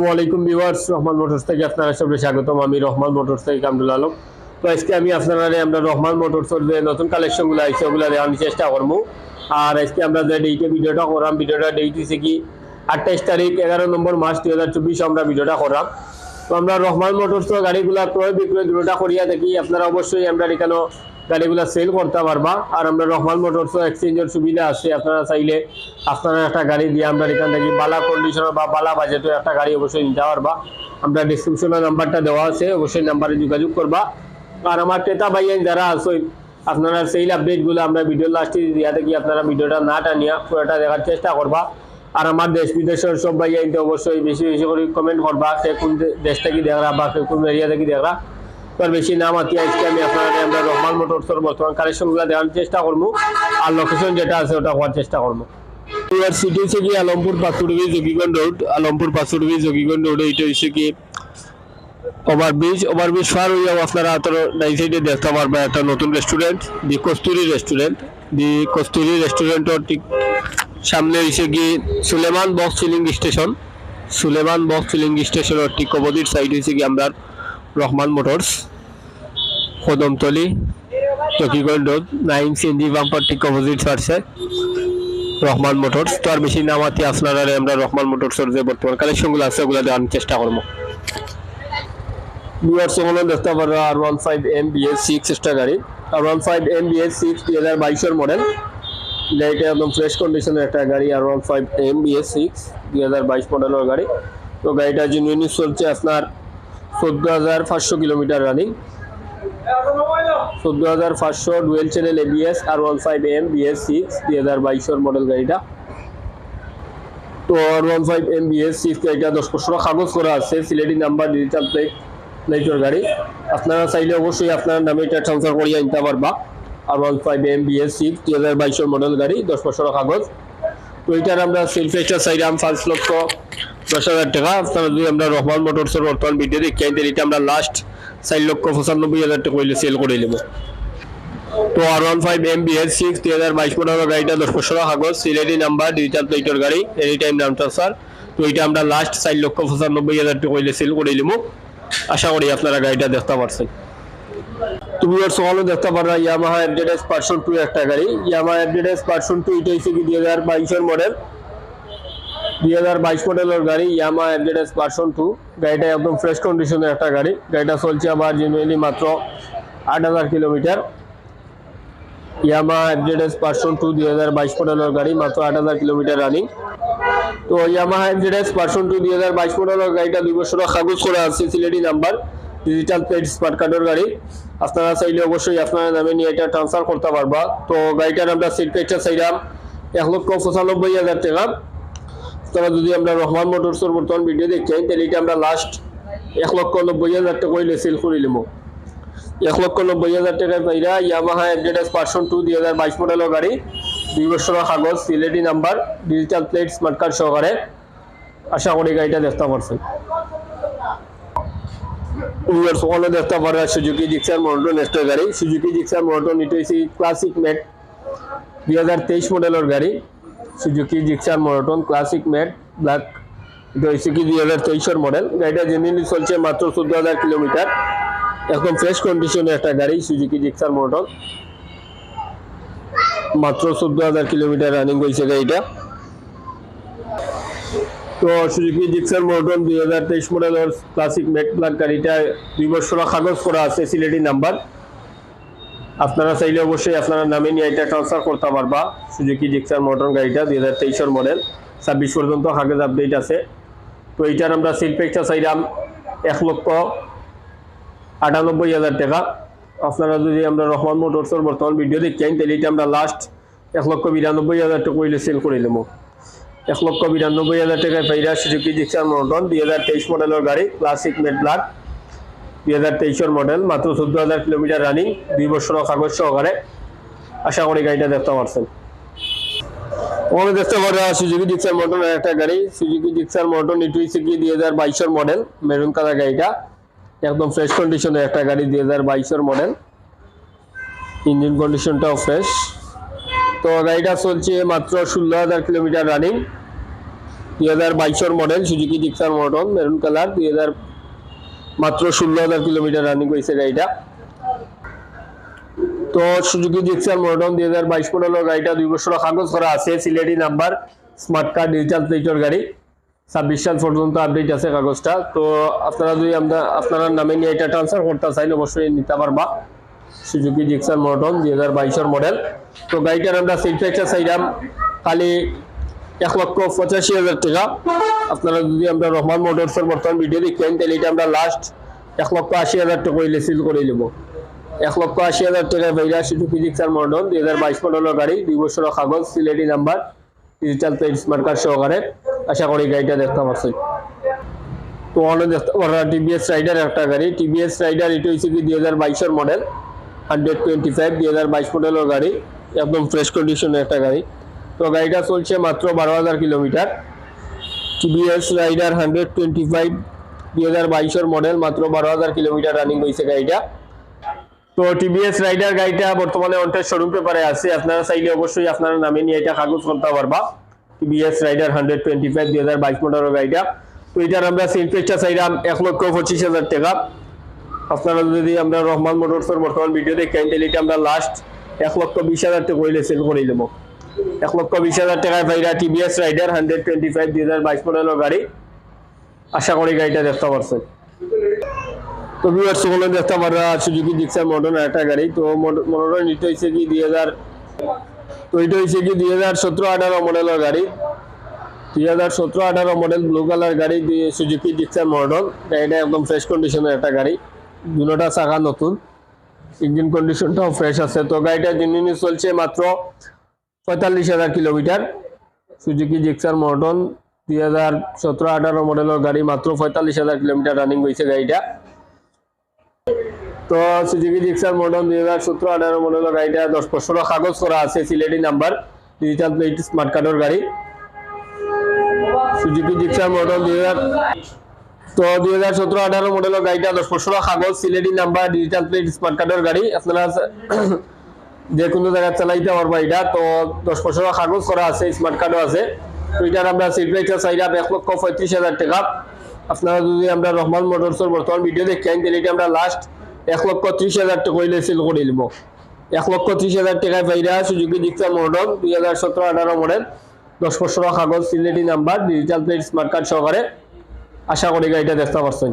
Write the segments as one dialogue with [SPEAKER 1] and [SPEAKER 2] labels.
[SPEAKER 1] আসসালামু আলাইকুম রহমান মোটরস থেকে আপনারা সবাই স্বাগতম। আমি রহমান মোটরস থেকে কামরুল আলম। তো আজকে আমি আপনারা আমরা রহমান মোটরসের যে নতুন কালেকশনগুলো আইছে ওগুলো দেখানোর চেষ্টা করব। আর আজকে আমরা যে ডেটে ভিডিওটা করাম ভিডিওটা ডেট হচ্ছে কি? আঠাইশ তারিখ, এগারো নম্বর মাস দুই হাজার চব্বিশ আমরা ভিডিওটা করাম তো আমরা রহমান মোটরসের গাড়িগুলা ক্রয় বিক্রয় দুটোটা করিয়া দেখি। আপনারা অবশ্যই আমরা এখানে গাড়িগুলা সেল করতে পারবা। আর আমরা রহমান মোটরস এক্সচেঞ্জের সুবিধা আছে। আপনারা চাইলে আপনারা একটা গাড়ি দিয়ে আমরা এখান থেকে বালা কন্ডিশনার বা বালা বাজেটের একটা গাড়ি অবশ্যই নিতে পারবা। আমরা ডিসক্রিপশনে নাম্বারটা দেওয়া আছে, অবশ্যই নাম্বারে যোগাযোগ করবা। আর আমার ক্রেতা ভাইয়ান যারা আছে, আপনারা সেল আপডেটগুলো আমরা ভিডিও লাস্টে দিয়া থাকি। আপনারা ভিডিওটা না টানিয়া পুরোটা দেখার চেষ্টা করবা। আর আমার দেশ বিদেশের সব ভাইয়ান অবশ্যই বেশি বেশি করে কমেন্ট করবা, সে কোন দেশ থেকে দেখরা বা কোন এরিয়া থেকে দেখরা তার বেশি নাম আতি আজকে আমি আপনারা আমরা রহমান মোটরসের বর্তমান কালেকশনগুলো দেওয়ার চেষ্টা করব। আর লোকেশন যেটা আছে ওটা হওয়ার চেষ্টা করব। ইয়ার সিটি হচ্ছে কি আলমপুর পাঁচুড়বি যোগীগঞ্জ রোড আলমপুর পাঁচুড়বি যোগীগঞ্জ রোড এটা হচ্ছে কি ওভারব্রিজ ওভারব্রিজ পার হইয়াও আপনারা তোর ডাই সাইডে দেখতে পারবে একটা নতুন রেস্টুরেন্ট দি কস্তুরি রেস্টুরেন্ট দি কস্তুরি রেস্টুরেন্টের ঠিক সামনে হয়েছে কি Suleman Bux filling station Suleman Bux filling স্টেশনের ঠিক অপোজিট সাইড হয়েছে কি আমরা Rahman motors. Kadamtali Chakiganj road nine CNG bumper ঠিক অপোজিট সাইডে রহমান মোটরস তো আর বেশি নামাতি আপনারা আমরা রহমান মোটরসের যে বর্তমান কালেকশনগুলো আছে ওগুলো দেওয়ার চেষ্টা করব। ভিউয়ার্স ওগুলো দেখতে পারো আর one five M B S six extra গাড়ি। আর one five M B S six দুই হাজার বাইশের মডেল এটা একদম ফ্রেশ কন্ডিশনের একটা গাড়ি R one five M B S six দুই হাজার বাইশ মডেলের গাড়ি। তো গাড়িটা জেনুইনি চলছে আপনার চোদ্দ হাজার পাঁচশো কিলোমিটার রানিং চোদ্দ হাজার পাঁচশো dual channel ABS R one five M B S six দুই হাজার বাইশের মডেল গাড়িটা। তো R one five M B S six গাড়িটা দশ বছর কাগজ করা আছে, সিলেটি নাম্বার ডিজিটাল প্লেট প্লেটের গাড়ি। আপনারা চাইলে অবশ্যই আপনার নামে এটা ট্রান্সফার করিয়ে নিতে পারবা। R one five M B S six দুই হাজার বাইশের মডেল গাড়ি, দশ বছর কাগজ তো এটার আমরা সেলফ এক্সট্রা চাইলাম পাঁচ লক্ষ দশ হাজার টাকা। আপনারা যদি আমরা রহমান মোটরসের বর্তমান ভিডিও দেখি এটা আমরা লাস্ট চার লক্ষ পঁচানব্বই হাজার টাকা হইলে সেল করে নেব। তো R one five M B S six দুই হাজার বাইশ, পনেরো গাড়িটা দশ বছর কাগজ সিলেটি নাম্বার ডিজিটাল প্লেটের গাড়ি এনি টাইম নাম ট্রান্সফার তো এটা আমরা লাস্ট চার লক্ষ পঁচানব্বই হাজার টাকা হইলে সেল করে নেব। আশা করি আপনারা গাড়িটা দেখতে পারছেন। তুমি ওর সকালে দেখতে পারো ইয়ামাহা এফজেডএস পার্সন টু একটা গাড়ি। ইয়ামাহা এফজেডএস পার্সন টু এটা হচ্ছে কি দুই হাজার বাইশের মডেল দুই হাজার বাইশ মডেলের গাড়ি ইয়ামা এফজেডএস পার্সন টু গাড়িটা একদম ফ্রেশ কন্ডিশনের একটা গাড়ি। গাড়িটা চলছে আবার জেনুয়ালি মাত্র আট হাজার kilometre. Yamaha FZS version two দুই হাজার বাইশ মডেলের গাড়ি, মাত্র আট হাজার কিলোমিটার রানিং তো ইয়ামাহা এফজেডএস পার্সন টু দুই হাজার বাইশ মডেলের গাড়িটা দুই বছর কাগজ করা আছে Sylheti number digital plate smart কার্ডের গাড়ি। আপনারা চাইলে অবশ্যই আপনারা নামে নিয়ে এটা ট্রান্সফার করতে পারবা। তো গাড়িটার আমরা সিট পেজটা চাইলাম এক লক্ষ পঁচানব্বই হাজার টাকা। তারা যদি আমরা রহমান মোটরসের বর্তমান ভিডিও দেখছেন তাহলে এটা আমরা লাস্ট এক লক্ষ নব্বই হাজার টাকা হইলে সেল করে নিব। এক লক্ষ নব্বই হাজার টাকায় পাইরা ইয়ামাহা এফজেডএস পার্সন টু দুই হাজার বাইশ মডেলের গাড়ি, দুই বছরের কাগজ Sylheti number digital plate smart card সহকারে। আশা করি গাড়িটা দেখতে পারছেন। উইয়ার সকলে দেখতে পারে সুজুকি জিক্সার মন্টন এক্সট্রা গাড়ি। সুজুকি জিক্সার মন্টন এটা ক্লাসিক ম্যাট দুই হাজার তেইশ মডেলের গাড়ি। Suzuki Gixxer monotone classic matte black এটা দুই হাজার তেইশের মডেল গাড়িটা জেনুইনলি চলছে মাত্র চোদ্দ হাজার কিলোমিটার। একদম ফ্রেশ কন্ডিশনে একটা গাড়ি সুজুকি জিক্সার মনোটন মাত্র চোদ্দ হাজার কিলোমিটার রানিং হয়েছে গাড়িটা। তো সুজুকি জিক্সার মনোটন দুই হাজার তেইশ মডেলের ক্লাসিক ম্যাট ব্ল্যাক গাড়িটা দুই বছর কাগজ করা আছে, সিলেটি নাম্বার। আপনারা চাইলে অবশ্যই আপনারা নামে নিয়ে এটা ট্রান্সফার করতে পারবা। সুজুকি জিক্সার মোটর গাড়িটা দুই হাজার তেইশের মডেল ছাব্বিশ পর্যন্ত কাগজ আপডেট আছে। তো এইটার আমরা সিট পেকটা চাইলাম এক লক্ষ আটানব্বই হাজার টাকা। আপনারা যদি আমরা রহমান মোটরসের বর্তমান ভিডিও দেখছেন তাহলে এটা আমরা লাস্ট এক লক্ষ বিরানব্বই হাজার টাকা হইলে সেল করে নেব। এক লক্ষ বিরানব্বই হাজার টাকায় পাইরা সুজুকি জিক্সার মোটর দুই হাজার তেইশ মডেলের গাড়ি ক্লাসিক মেড ব্ল্যাক দুই হাজার তেইশের মডেল মাত্র চোদ্দ হাজার কিলোমিটার রানিং দুই বছর কাগজ সহকারে। আশা করি গাড়িটা দেখতে পারছেন। ওখানে দেখতে পারা সুজুকি জিক্সার মটন একটা গাড়ি। সুজুকি জিক্সার মটন এটু হচ্ছে কি দুই হাজার বাইশের মডেল মেরুন কালার গাড়িটা। একদম ফ্রেশ কন্ডিশনের একটা গাড়ি, দুই হাজার বাইশের মডেল ইঞ্জিন কন্ডিশনটাও ফ্রেশ তো গাড়িটা চলছে মাত্র ষোলো হাজার কিলোমিটার রানিং দুই হাজার বাইশের model Suzuki Gixxer monotone maroon colour দুই হাজার মাত্র ষোলো হাজার কিলোমিটার রানিং হয়েছে গাড়িটা। তো সুজুকি জিক্সার মডন দুই হাজার বাইশ মডেলের গাড়িটা দুই বছর কাগজ করা আছে। Sylheti number smart card digital প্লেটের গাড়ি। ছাব্বিশ সাল পর্যন্ত আপডেট আছে কাগজটা। তো আপনারা যদি আমরা আপনারা নামে নিয়ে এটা ট্রান্সফার করতে চাইলে অবশ্যই নিতে পারবা। সুজুকি জিক্সার মডন দুই হাজার বাইশের মডেল তো গাড়িটার আমরা সিট ফ্যাকচার চাইলাম। খালি এক লক্ষ পঁচাশি হাজার টাকা। আপনারা যদি আমরা রহমান মোটরসের বর্তমান ভিডিও দেখেন, তাহলে এটা আমরা লাস্ট এক লক্ষ আশি হাজার টাকা হইলে সিল করে নেব। এক লক্ষ আশি হাজার টাকা ভাইরা সুজুকি জিক্সার মডন দুই হাজার বাইশ মডেলের গাড়ি, দুই বছরের কাগজ, Sylheti number digital plate smart card সহকারে। আশা করি গাড়িটা দেখতে পাচ্ছি তো অনেক দেখতে পারা টিভিএস রাইডার একটা গাড়ি। টিভিএস রাইডার এটা হচ্ছে কি দুই হাজার বাইশের মডেল হান্ড্রেড টোয়েন্টি ফাইভ দুই হাজার বাইশ মডেলের গাড়ি। একদম ফ্রেশ কন্ডিশনের একটা গাড়ি। তো গাড়িটা চলছে মাত্র বারো হাজার kilometre. TVS Raider hundred twenty five দুই হাজার বাইশের মডেল মাত্র বারো হাজার কিলোমিটার রানিং হয়েছে গাড়িটা। তো টিভিএস রাইডার গাড়িটা বর্তমানে অন্টের শোরুম পেপারে আছে। আপনারা চাইলে অবশ্যই আপনার নামে নিয়ে এটা কাগজ করতে পারবা। TVS Raider hundred twenty five দুই হাজার বাইশ মডেলের গাড়িটা। তো এটার আমরা সিনফেক্সটা চাইলাম এক লক্ষ পঁচিশ হাজার টাকা। আপনারা যদি আমরা রহমান মোটরসের বর্তমান ভিডিও দেখেন তাহলে এটা আমরা লাস্ট এক লক্ষ বিশ হাজার টাকা হইলে সেল করে দেবো এক লক্ষ বিশ হাজার টাকায় ভাইরা TVS Raider hundred twenty five দুই হাজার বাইশ মডেলের গাড়ি। আশা করি গাড়িটা দেখতে পারছেন তো ভিউয়ার সকলে দেখতে পারা সুজুকি জিক্সার মডার্ন একটা গাড়ি। তো মডার্ন এটা হয়েছে কি দুই হাজার তো এটা হয়েছে কি দুই হাজার সতেরো আঠারো মডেলের গাড়ি। দুই হাজার সতেরো আঠারো মডেল ব্লু কালার গাড়ি সুজুকি জিক্সার মডেল গাড়িটা একদম ফ্রেশ কন্ডিশনের একটা গাড়ি। দুটা চাকা নতুন। ইঞ্জিন কন্ডিশনটাও ফ্রেশ আছে। তো গাড়িটা জিনিস চলছে মাত্র পঁয়তাল্লিশ হাজার কিলোমিটার। সুজুকি, জিক্সার মডন দুই হাজার সতেরো আঠারো মডেলের গাড়ি মাত্র পঁয়তাল্লিশ হাজার কিলোমিটার রানিং হয়েছে গাড়িটা। তো সুজুকি, জিক্সার মডেল দুই হাজার সতেরো আঠারো মডেলের গাড়িটা দশ বছর কাগজ করা আছে, Sylheti number digital plate smart কার্ডের গাড়ি। সুজুকি, জিক্সার মডেল দুই হাজার তো দুই হাজার সতেরো আঠারো মডেলের গাড়িটা দশ বছর কাগজ, Sylheti number digital plate smart কার্ডের গাড়ি। আপনারা যে কোনো জায়গায় চালাইতে পারবা এটা। তো দশ বছর কাগজ করা আছে স্মার্ট কার্ডও আছে। তো এটার আমরা সিট প্রাইসটা চাইলাম এক লক্ষ পঁয়ত্রিশ হাজার টাকা। আপনারা যদি আমরা রহমান মোটরসের বর্তমান ভিডিও দেখেন তাহলে এটা আমরা লাস্ট এক লক্ষ ত্রিশ হাজার টাকা হইলে সেল করে নিব। এক লক্ষ ত্রিশ হাজার টাকায় পাইরা সুযোগী জিক্সার মডেল দুই হাজার সতেরো, আঠারো মডেল দশ বছর কাগজ, Sylheti number digital plate smart card সহকারে। আশা করি গাড়িটা দেখতে পাচ্ছেন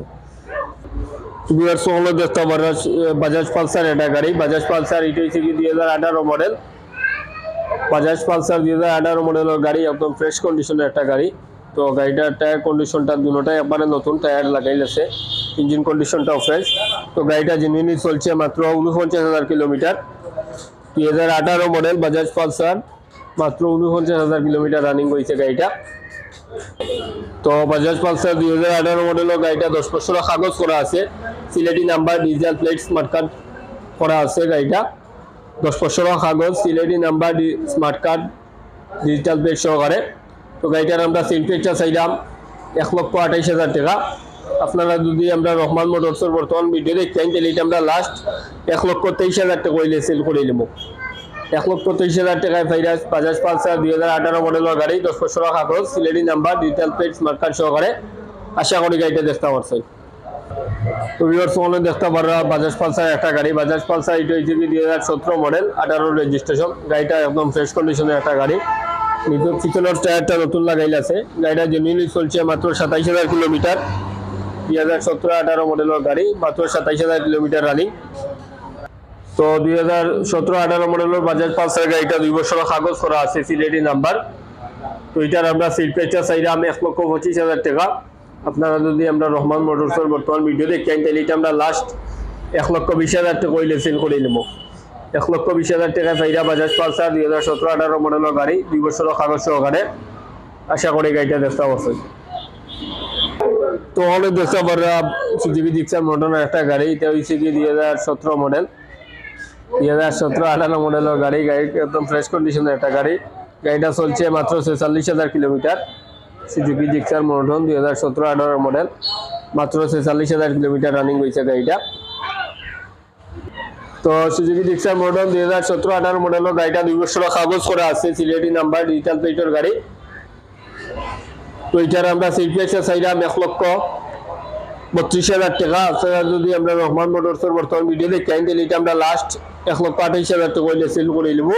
[SPEAKER 1] বিয়ার সোহলো দেখতে পারা বাজাজ পালসার এটা গাড়ি। বাজাজ পালসার এটা হচ্ছে কি দুই হাজার আঠারো মডেল বাজাজ পালসার দুই হাজার আঠারো মডেলের গাড়ি, একদম ফ্রেশ কন্ডিশনের একটা গাড়ি। তো গাড়িটার টায়ার কন্ডিশনটা দুটোটাই একবারে নতুন টায়ার লাগাইলেছে। ইঞ্জিন কন্ডিশনটাও ফ্রেশ তো গাড়িটা জেনুইনলি চলছে মাত্র উনপঞ্চাশ হাজার কিলোমিটার। দুই হাজার আঠারো মডেল বাজাজ পালসার মাত্র উনপঞ্চাশ হাজার কিলোমিটার রানিং হয়েছে গাড়িটা। তো বাজাজ পালসার দুই হাজার আঠারো মডেলের গাড়িটা দশ বছর কাগজ করা আছে। Sylheti number digital plate smart card করা আছে গাড়িটা। দশ বছর কাগজ Sylheti number smart card digital plate সহকারে তো গাড়িটার আমরা সিনফেকটা চাইলাম এক লক্ষ আঠাইশ হাজার টাকা। আপনারা যদি আমরা রহমান মোটরসের বর্তমান ভিডিও দেখতেন, তাহলে এটা আমরা লাস্ট এক লক্ষ তেইশ হাজার টাকা সেল করে নেব। এক লক্ষ তেইশ হাজার টাকায় ভাইরাস বাজাজ পালসার দুই হাজার আঠারো মডেলের গাড়ি, দশ বছর কাগজ Sylheti number digital plate smart card সহকারে। আশা করি গাড়িটা দেখতে পারছেন। তো ভিউয়ার্স দেখতে পারা, বাজাজ পালসার একটা গাড়ি। বাজাজ পালসার হচ্ছে কি দুই হাজার সতেরো মডেল, আঠারো রেজিস্ট্রেশন গাড়িটা একদম ফ্রেশ কন্ডিশনের একটা গাড়ি। কিন্তু পিছনের টায়ারটা নতুন লাগাইল আছে। গাড়িটা জেনুইনলি চলছে মাত্র সাতাইশ হাজার কিলোমিটার। দুই হাজার সতেরো আঠারো মডেলের গাড়ি, মাত্র সাতাইশ হাজার কিলোমিটার রানিং তো দুই হাজার সতেরো আঠারো মডেলের বাজাজ পালসার গাড়িটা দুই বছর কাগজ করা আছে সিলেটি নাম্বার তো এটার আমরা সিট প্রাইসটা চাইলাম এক লক্ষ পঁচিশ হাজার টাকা। আপনারা যদি আমরা রহমান মোটরসের বর্তমান ভিডিও দেখেন, তাহলে এটা আমরা লাস্ট এক লক্ষ বিশ হাজার টাকা হইলে সেল করে নেব। এক লক্ষ বিশ হাজার টাকা চাইরা বাজাজ পালসার দুই হাজার সতেরো আঠারো মডেলের গাড়ি, দুই বছর কাগজ সহকারে। আশা করি গাড়িটা দেখতে অবশ্যই। তো অনেক দেখতে পারা সুজুকি জিক্সার মডেলের একটা গাড়ি, এটা হচ্ছে কি দুই হাজার সতেরো মডেল। দুই হাজার সতেরো আঠারো মডেলের গাড়ি একদম ফ্রেশ কন্ডিশনের একটা গাড়ি। গাড়িটা চলছে মাত্র ছেচল্লিশ হাজার কিলোমিটার। সুজুকি, জিক্সার মডেল দুই হাজার সতেরো আঠারো মডেল। মাত্র ছেচল্লিশ হাজার কিলোমিটার রানিং হয়েছে গাড়িটা। তো সুজুকি, জিক্সার মডেল দুই হাজার সতেরো আঠারো মডেলের গাড়িটা দুই বছর কাগজ করা আছে, সিলেটি নাম্বার ডিজিটাল প্লেটের গাড়ি। তো এটার আমরা সেই প্রাইসে চাইলাম এক লক্ষ বত্রিশ হাজার টাকা আপনারা যদি আমরা রহমান মোটরসের বর্তমান ভিডিও দেখি আইন তাহলে এটা আমরা লাস্ট এক লক্ষ আঠাইশ হাজার টাকা হইলে সেল করে নেব।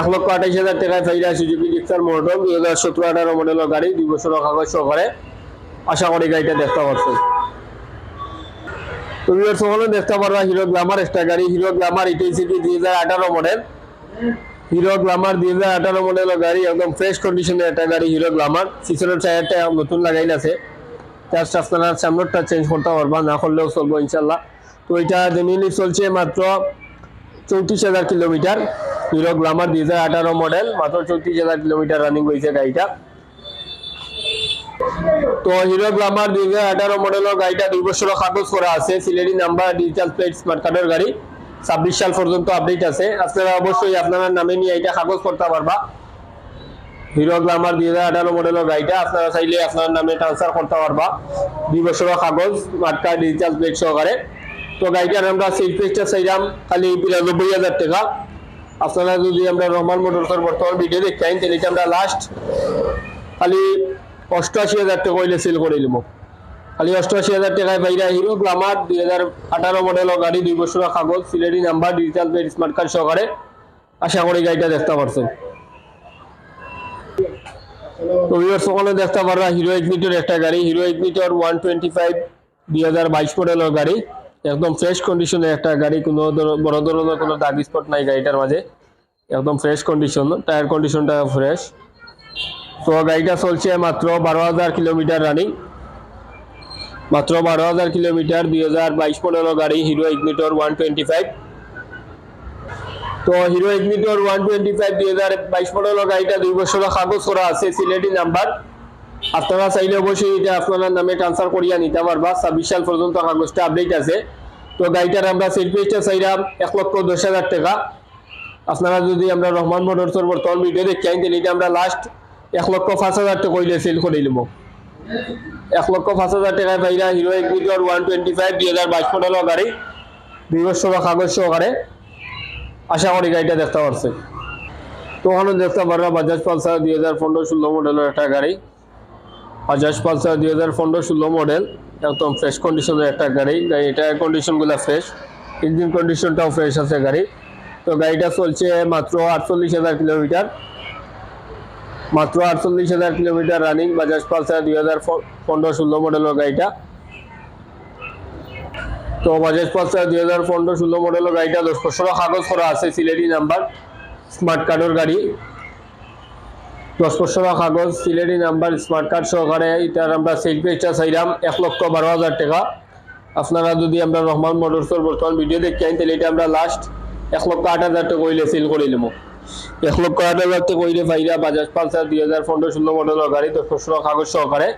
[SPEAKER 1] এক লক্ষ আঠাইশ হাজার টাকায় ফাইলা সুজুকি জিক্সার মডেল, দুই হাজার সতেরো আঠারো মডেলের গাড়ি, দুই বছরের কাগজ সহকারে আশা করি গাড়িটা দেখতে পাচ্ছেন তুমি সকলে দেখতে পারবা হিরো গ্লামার একটা গাড়ি। হিরো গ্লামার ইটি সিটি দুই হাজার আঠারো মডেল হিরো গ্লামার দুই হাজার আঠারো মডেলের গাড়ি, একদম ফ্রেশ কন্ডিশনের একটা গাড়ি হিরো গ্লামার পিছনের টায়ারটা নতুন লাগাইল আছে। জাস্ট আপনারা সামনেরটা চেঞ্জ করতে পারবা না করলেও চলবো ইনশাল্লাহ তো এটা জেনুইনলি চলছে মাত্র চৌত্রিশ হাজার কিলোমিটার হিরো গ্লামার দুই হাজার আঠারো মডেল মাত্র চৌত্রিশ হাজার কিলোমিটার রানিং হয়েছে গাড়িটা তো হিরো গ্লামার দুই হাজার আঠারো মডেলের গাড়িটা দুই বছর কাগজ করা আছে, Sylheti number digital plate smart কার্ডের গাড়ি। ছাব্বিশ সাল পর্যন্ত আপডেট আছে। আপনারা অবশ্যই আপনার নামে নিয়ে এটা কাগজ করতে পারবা। হিরো গ্লামার দুই হাজার আঠারো মডেলের গাড়িটা আপনারা চাইলে আপনার নামে ট্রান্সফার করতে পারবা দুই বছরের কাগজ কার্ড ডিজিটাল প্লেট সহকারে তো গাড়িটার আমরা সিট প্রেসটা চাইলাম খালি বিরানব্বই হাজার টাকা। আপনারা যদি আমরা রহমান মোটরসের বর্তমান ভিডিও দেখতে আইন তাহলে আমরা লাস্ট খালি অষ্টআশি হাজার টাকা হইলে সেল করে নিব খালি অষ্টআশি হাজার টাকায় বাইরা হিরো গ্লামার দুই হাজার আঠারো মডেলের গাড়ি, দুই বছরের কাগজ Sylheti number digital plate smart card সহকারে আশা করি গাড়িটা দেখতে পারছেন। তো ভিউয়ার সকলে দেখতে পারবা হিরো এগনিটর একটা গাড়ি। Hero Ignitor one twenty five দুই হাজার বাইশ মডেলের গাড়ি। একদম ফ্রেশ কন্ডিশনের একটা গাড়ি, কোনো বড় ধরনের কোনো দাগ স্পট নাই গাড়িটার মাঝে। একদম ফ্রেশ কন্ডিশন টায়ার কন্ডিশনটা ফ্রেশ তো গাড়িটা চলছে মাত্র বারো হাজার কিলোমিটার রানিং মাত্র বারো হাজার কিলোমিটার দুই হাজার বাইশ মডেলের গাড়ি Hero Ignitor one twenty five তো Hero Ignitor one twenty five দুই হাজার বাইশ মডেলের গাড়িটা দুই বছরের কাগজ করা আছে, সিলেটি নাম্বার। আপনারা চাইলে অবশ্যই এটা আপনার নামে ট্রান্সফার করিয়া নিতে পারবা। ছাব্বিশ সাল পর্যন্ত কাগজটা আপডেট আছে। তো গাড়িটার আমরা সেল পেজটা চাইলাম এক লক্ষ দশ হাজার টাকা। আপনারা যদি আমরা রহমান মোটরসের বর্তমান ভিডিও দেখি আইন, তাহলে এটা আমরা লাস্ট এক লক্ষ পাঁচ হাজার টাকা হইলে সেল করে নেব। এক লক্ষ পাঁচ হাজার টাকায় পাইরা Hero Ignitor one twenty five দুই হাজার বাইশ মডেলের গাড়ি দুই বছর কাগজ সহকারে আশা করি গাড়িটা দেখতে পারছে। তো ওখানে দেখতে পারবা বাজাজ পালসার দুই হাজার পনেরো ষোলো মডেলের একটা গাড়ি। বাজাজ পালসার দুই হাজার পনেরো ষোলো মডেল একদম ফ্রেশ কন্ডিশনের একটা গাড়ি। গাড়ি টায়ার কন্ডিশনগুলো ফ্রেশ ইঞ্জিন কন্ডিশনটাও ফ্রেশ আছে গাড়ি। তো গাড়িটা চলছে মাত্র আটচল্লিশ হাজার কিলোমিটার। মাত্র আটচল্লিশ হাজার কিলোমিটার রানিং বাজাজ পালসার দুই হাজার পনেরো ষোলো মডেলের গাড়িটা। তো বাজাজ পালসার দুই হাজার পনেরো ষোলো মডেলের গাড়িটা দশ বছর কাগজ করা আছে, সিলেটি নাম্বার স্মার্ট কার্ডের গাড়ি। দশ বছর কাগজ সিলেটি নাম্বার স্মার্ট কার্ড সহকারে এটার আমরা সেল পেজটা চাইলাম এক লক্ষ বারো হাজার টাকা। আপনারা যদি আমরা রহমান মোটরসের বর্তমান ভিডিও দেখতে আইন তাহলে এটা আমরা লাস্ট এক লক্ষ আট হাজার টাকা কইলে সেল করে নেব। এক লক্ষ আট হাজার টাকা কইলে পাইরা বাজাজ পালসার দুই হাজার পনেরো ষোলো মডেলের গাড়ি দশ বছর কাগজ সহকারে।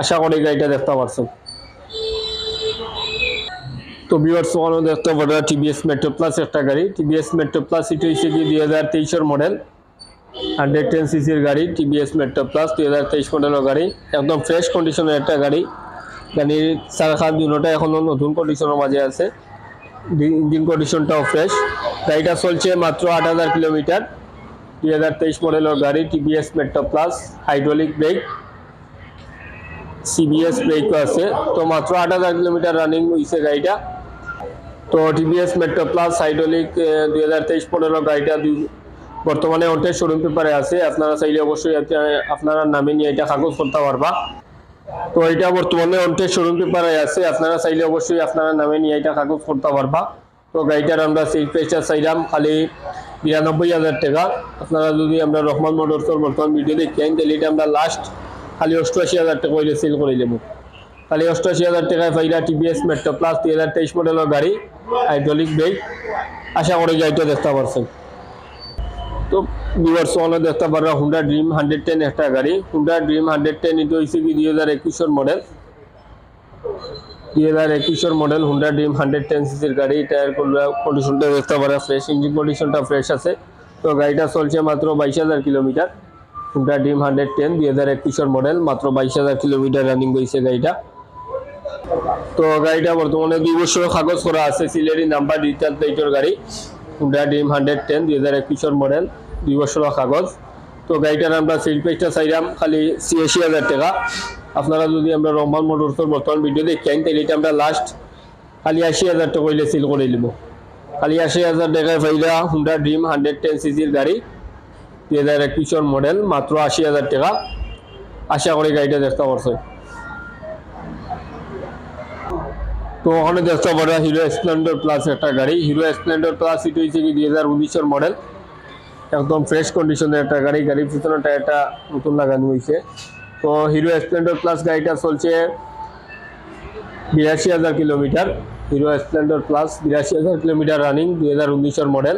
[SPEAKER 1] আশা করি গাড়িটা দেখতে পারছেন। তো বিয়ার সোয়ানো দেখতে পারা টিভিএস মেট্রো প্লাস একটা গাড়ি। টিভিএস মেট্রো প্লাস এটি হচ্ছে কি দুই হাজার তেইশের মডেল হান্ড্রেড টেন সিসির গাড়ি টিভিএস মেট্রো প্লাস দুই হাজার তেইশ মডেলের গাড়ি। একদম ফ্রেশ কন্ডিশনের একটা গাড়ি। গাড়ির চারখান দুটা এখনও নতুন কন্ডিশনের মাঝে আছে। ইঞ্জিন কন্ডিশনটাও ফ্রেশ গাড়িটা চলছে মাত্র আট হাজার কিলোমিটার। দুই হাজার তেইশ মডেলের গাড়ি TVS Metro plus hydraulic brake CBS ব্রেকও আছে। তো মাত্র আট হাজার কিলোমিটার রানিং হয়েছে গাড়িটা। তো টিভিএস মেট্রো প্লাস হাইড্রোলিক দুই হাজার তেইশ পনেরো গাড়িটা দুই বর্তমানে অন্টের শোরুম পেপারে আছে। আপনারা চাইলে অবশ্যই আপনারা নামে নিয়ে এটা কাগজ করতে পারবা। তো এটা বর্তমানে অন্টের শোরুম পেপারে আছে। আপনারা চাইলে অবশ্যই আপনারা নামে নিয়ে এটা কাগজ করতে পারবা। তো গাড়িটার আমরা সেই প্রাইসটা চাইলাম খালি বিরানব্বই হাজার টাকা। আপনারা যদি আমরা রহমান মোটরসের বর্তমান ভিডিও দেখি আইন, তাহলে এটা আমরা লাস্ট খালি অষ্টআশি হাজার টাকা হইলে সেল করে দেবো। খালি অষ্টআশি হাজার টাকায় পাইলা টিভিএস মেট্রো প্লাস দুই হাজার তেইশ মডেলের গাড়ি হাইড্রোলিক ব্রেক আশা করি গাড়িটা দেখতে পারছেন। তো ভিউয়ার্স ওয়ানে দেখতে পারবা হুন্ডা ড্রিম হান্ড্রেড টেন একটা গাড়ি। হুন্ডা ড্রিম হান্ড্রেড টেন এটা হয়েছে কি দুই হাজার একুশের মডেল দুই হাজার একুশের model Honda Dream hundred ten সিসির গাড়ি। টায়ার কন্ডিশনটা দেখতে পারা ফ্রেশ ইঞ্জিন কন্ডিশনটা ফ্রেশ আছে। তো গাড়িটা চলছে মাত্র বাইশ হাজার kilometre. Honda Dream hundred ten দুই হাজার একুশের মডেল মাত্র বাইশ হাজার কিলোমিটার রানিং হয়েছে গাড়িটা। তো গাড়িটা বর্তমানে দুই বছর কাগজ করা আছে, সিলেরি নাম্বার ডিজিটাল প্লেটের গাড়ি। হুন্ডা ড্রিম হান্ড্রেড টেন দুই হাজার একুশের মডেল দুই বছর কাগজ। তো গাড়িটার আমরা সেল প্রাইসটা চাইলাম খালি ছিয়াশি হাজার টাকা। আপনারা যদি আমরা রহমান মোটরসের বর্তমান ভিডিও দেখেন তাহলে এটা আমরা লাস্ট খালি আশি হাজার টাকা সেল করে নিব। খালি আশি হাজার টাকায় পাইলা হুন্ডা ড্রিম হান্ড্রেড টেন সিসির গাড়ি। দুই হাজার একুশের মডেল মাত্র আশি হাজার টাকা। আশা করি গাড়িটা দেখতে পারছ। তো ওখানে দেখতে পারা হিরো স্প্লেন্ডার প্লাস একটা গাড়ি। হিরো স্প্লেন্ডার প্লাস এটা হচ্ছে কি দুই মডেল একদম ফ্রেশ কন্ডিশনের একটা গাড়ি। গাড়ির পিছনে টায়ারটা নতুন লাগানো হয়েছে। তো হিরো স্প্লেন্ডার প্লাস গাড়িটা চলছে বিরাশি হাজার কিলোমিটার। হিরো স্প্লেন্ডার প্লাস বিরাশি হাজার কিলোমিটার রানিং দুই মডেল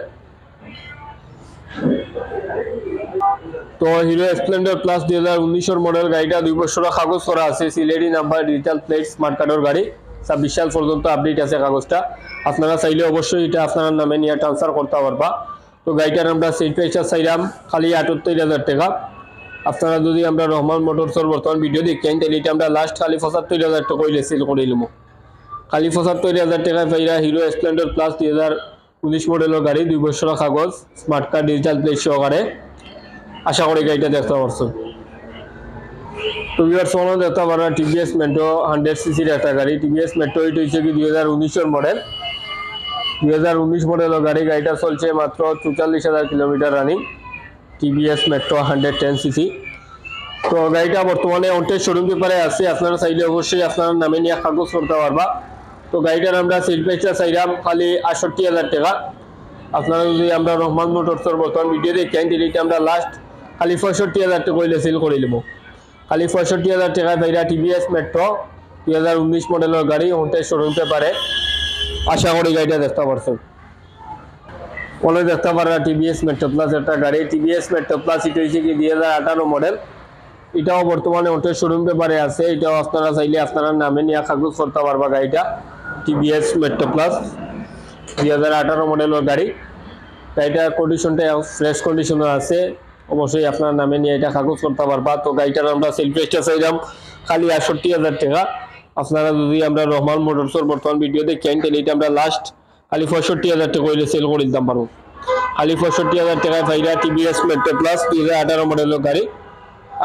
[SPEAKER 1] তো হিরো স্প্লেন্ডার প্লাস দুই হাজার উনিশের মডেল গাড়িটা দুই বছরের কাগজ করা আছে। Sylheti number digital plate smart কার্ডের গাড়ি। ছাব্বিশ সাল পর্যন্ত আপডেট আছে কাগজটা। আপনারা চাইলে অবশ্যই এটা আপনার নামে নিয়ে ট্রান্সফার করতে পারবা। তো গাড়িটার আমরা সেল প্রাইসটা চাইলাম খালি আটাত্তর হাজার টাকা। আপনারা যদি আমরা রহমান মোটরসের বর্তমান ভিডিও দেখেন, তাহলে এটা আমরা লাস্ট খালি পঁচাত্তর হাজার টাকা হইলে সেল করে নিলাম খালি পঁচাত্তর হাজার টাকায় পাইরা হিরো স্প্লেন্ডার প্লাস দুই হাজার উনিশ মডেলের গাড়ি, দুই বছরের কাগজ স্মার্ট কার্ড ডিজিটাল প্লেট সহকারে। আশা করি গাড়িটা দেখতে পারছ। তো বিয়ার সোনো দেখতে পারা টিভিএস মেট্রো হান্ড্রেড সিসির একটা গাড়ি। টিভিএস মেট্রো এটা হচ্ছে কি দুই মডেল দুই হাজার উনিশ মডেলের গাড়ি, গাড়িটা চলছে মাত্র চুয়াল্লিশ হাজার kilometre running TVS Metro hundred ten CC তো গাড়িটা বর্তমানে অন্টের শোরুম পেপারে আছে। আপনারা চাইলে অবশ্যই আপনার নামে নিয়ে কাগজ করতে পারবা। তো গাড়িটার আমরা সেল প্রাইসটা চাইলাম খালি আটষট্টি হাজার টাকা। আপনারা যদি আমরা রহমান মোটরসের বর্তমান ভিডিও দেখেন এটা আমরা লাস্ট খালি পঁয়ষট্টি হাজার টাকা হইলে সেল করে নেব খালি পঁয়ষট্টি হাজার টাকায় ভাইরা টিভিএস মেট্রো দুই হাজার উনিশ মডেলের গাড়ি অন্টের শোরুম পেপারে আশা করি গাড়িটা দেখতে পারছেন বলে দেখতে পারা টিভিএস মেট্রো প্লাস একটা গাড়ি। টিভিএস মেট্রো প্লাস এটা হচ্ছে কি দুই হাজার আঠারো মডেল এটাও বর্তমানে ওটার শোরুম পেপারে আছে। এটাও আপনারা চাইলে আপনারা নামে নিয়ে কাগজ করতে পারবা গাড়িটা। টিভিএস মেট্রো প্লাস দুই হাজার আঠারো মডেলের গাড়ি। গাড়িটার কন্ডিশনটা ফ্রেশ কন্ডিশনে আছে। অবশ্যই আপনার নামে নিয়ে এটা কাগজ করতে পারবা। তো গাড়িটার আমরা সেল প্রাইসটা চাইলাম খালি আটষট্টি হাজার টাকা। আপনারা যদি আমরা রহমান মোটরসের বর্তমান ভিডিও দেখেন, তাহলে এটা আমরা লাস্ট খালি পঁয়ষট্টি হাজার টাকা হইলে সেল করে দিতাম পারব। খালি পঁয়ষট্টি হাজার টাকায় ফাইরা টিভিএস মেট্রো প্লাস দুই হাজার আঠারো মডেলের গাড়ি।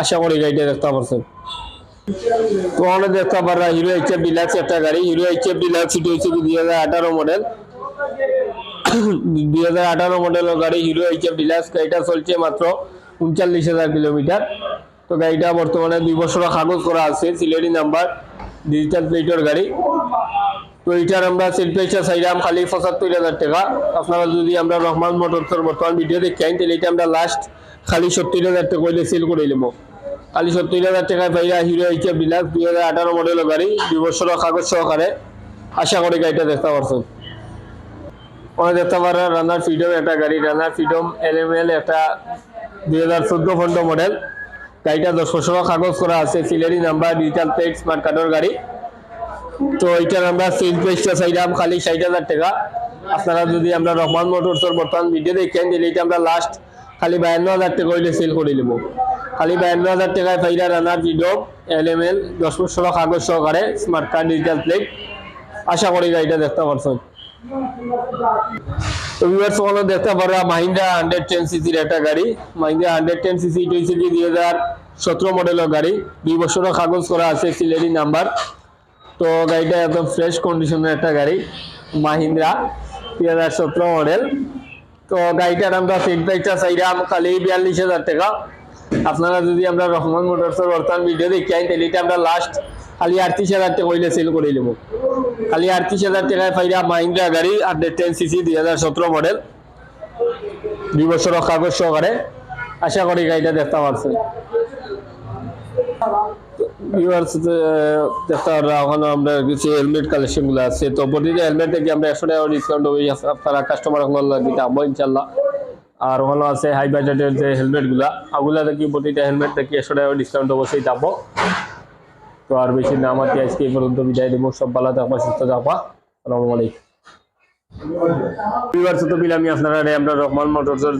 [SPEAKER 1] আশা করি গাড়িটা দেখতে পারছেন। তো আমরা দেখতে পারা হিরো এইচ এফ ডিলাক্স একটা গাড়ি। হিরো এইচ এফ ডিলাক্স এটা হচ্ছে দুই হাজার আঠারো মডেল দুই হাজার আঠারো মডেলের গাড়ি হিরো এইচ এফ ডিলাক্স, গাড়িটা চলছে মাত্র উনচল্লিশ হাজার কিলোমিটার। তো গাড়িটা বর্তমানে দুই বছরের কাগজ করা আছে, সিলেটি নাম্বার ডিজিটাল প্লেটের গাড়ি। তো এটার আমরা সেল প্রাইসটা খালি পঁচাত্তর হাজার টাকা। আপনারা যদি আমরা রহমান মোটরসের বর্তমান ভিডিও দেখেন তাহলে এটা আমরা লাস্ট খালি সত্তর হাজার টাকা হইলে সেল করে নেব খালি সত্তর হাজার টাকায় পাইরা হিরো এইচ এফ ডিলাক্স দুই হাজার আঠারো মডেলের গাড়ি দুই বছরের কাগজ সহকারে। আশা করি গাড়িটা দেখতে পারছেন। ওখানে দেখতে পারা রানার ফ্রিডম একটা গাড়ি রানার ফ্রিডম এল এম এল একটা দুই হাজার চোদ্দ ফন্ড মডেল গাড়িটা দশ বছরের কাগজ করা আছে, Sylheti number digital plate smart কার্ডের গাড়ি। তো এটার আমরা সেল প্রাইসটা চাইলাম খালি ষাট হাজার টাকা। আপনারা যদি আমরা রহমান মোটরসের বর্তমান ভিডিও দেখেন, তাহলে এটা আমরা লাস্ট খালি বায়ান্ন হাজার টাকা হইলে সেল করে নেব। খালি বায়ান্ন হাজার টাকায় ফাইরা রানার ভিডিও এল এম এল দশ বছরের কাগজ সহকারে স্মার্ট কার্ড ডিজিটাল প্লেট আশা করি গাড়িটা দেখতে পারছেন। তো ভিউয়ার্স ওখানে দেখতে পারা মাহিন্দ্রা হান্ড্রেড টেন সিসির একটা গাড়ি। মাহিন্দ্রা হান্ড্রেড টেন সিসি এটা হচ্ছে দুই হাজার সতেরো মডেলের গাড়ি। দুই বছরের কাগজ করা আছে, সিলেরি নাম্বার। তো গাড়িটা একদম ফ্রেশ কন্ডিশনের একটা গাড়ি মাহিন্দ্রা দুই হাজার সতেরো মডেল তো গাড়িটার আমরা প্রাইসটা চাইলাম খালি বিয়াল্লিশ হাজার টাকা। আপনারা যদি আমরা রহমান মোটরসের বর্তমান ভিডিও দেখি, আইন তাহলে আমরা লাস্ট খালি আটত্রিশ হাজার টাকা হইলে সেল করে নেব খালি আটত্রিশ হাজার টাকায় পাইরা মাহিন্দ্রা গাড়ি হান্ড্রেড টেন সিসি দুই হাজার সতেরো মডেল দুই বছর কাগজ সহকারে। আশা করি গাড়িটা দেখতে পারছে। ভিউয়ার্স দেখতে আমরা একশো টাকা ডিসকাউন্ট আপনারা কাস্টমার দিতে ইনশাল্লাহ আর ওখানে আছে হাই বাজেটের যে হেলমেটগুলা, ওগুলা থেকে প্রতিটা হেলমেট থেকে একশো টাকা ডিসকাউন্ট অবশ্যই যাব। তো আর বেশি না, আমার আজকে এই পর্যন্ত বিদায় দেবো, সব ভালো থাকবা, সুস্থ থাকবা, আসসালামু আলাইকুম। আমি রহমান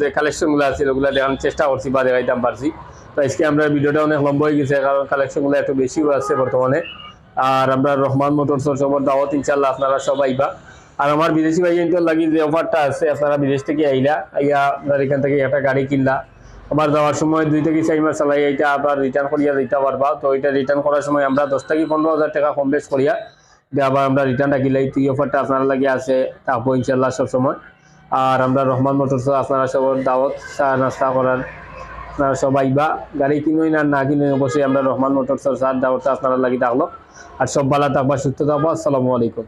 [SPEAKER 1] যে আছে চেষ্টা করছি, বা তো অনেক গেছে, কারণ একটু বেশি আছে বর্তমানে। আর আমরা রহমান মোটরসের সবার দাওয়াত ইনশাল্লাহ আপনারা সবাই বা আর আমার বিদেশি ভাই লাগি যে অফারটা আছে, আপনারা বিদেশ থেকে আইলা, আইয়া আপনার এখান থেকে একটা গাড়ি কিনলা। আবার যাওয়ার সময় দুই থেকে চার মাস চালাই এটা আবার রিটার্ন করিয়া দিতে পারবা। তো এটা রিটার্ন করার সময় আমরা দশ থেকে পনেরো হাজার টাকা কম বেশ করিয়া দিয়ে আবার আমরা রিটার্ন রাখিলাই। তুই অফারটা আপনার লাগে আছে থাকব ইনশাল্লাহ সবসময় আর আমরা রহমান মোটরস, আপনারা সব দাওয়াত, চা নাস্তা করার, আপনারা সবাই বা গাড়ি কিনুই না না কিনুই, অবশ্যই আমরা রহমান মোটরস চার দাওয়াতটা আপনারা লাগি থাকল। আর সব ভালো থাকবা, সুস্থ থাকব। আসসালামু আলাইকুম।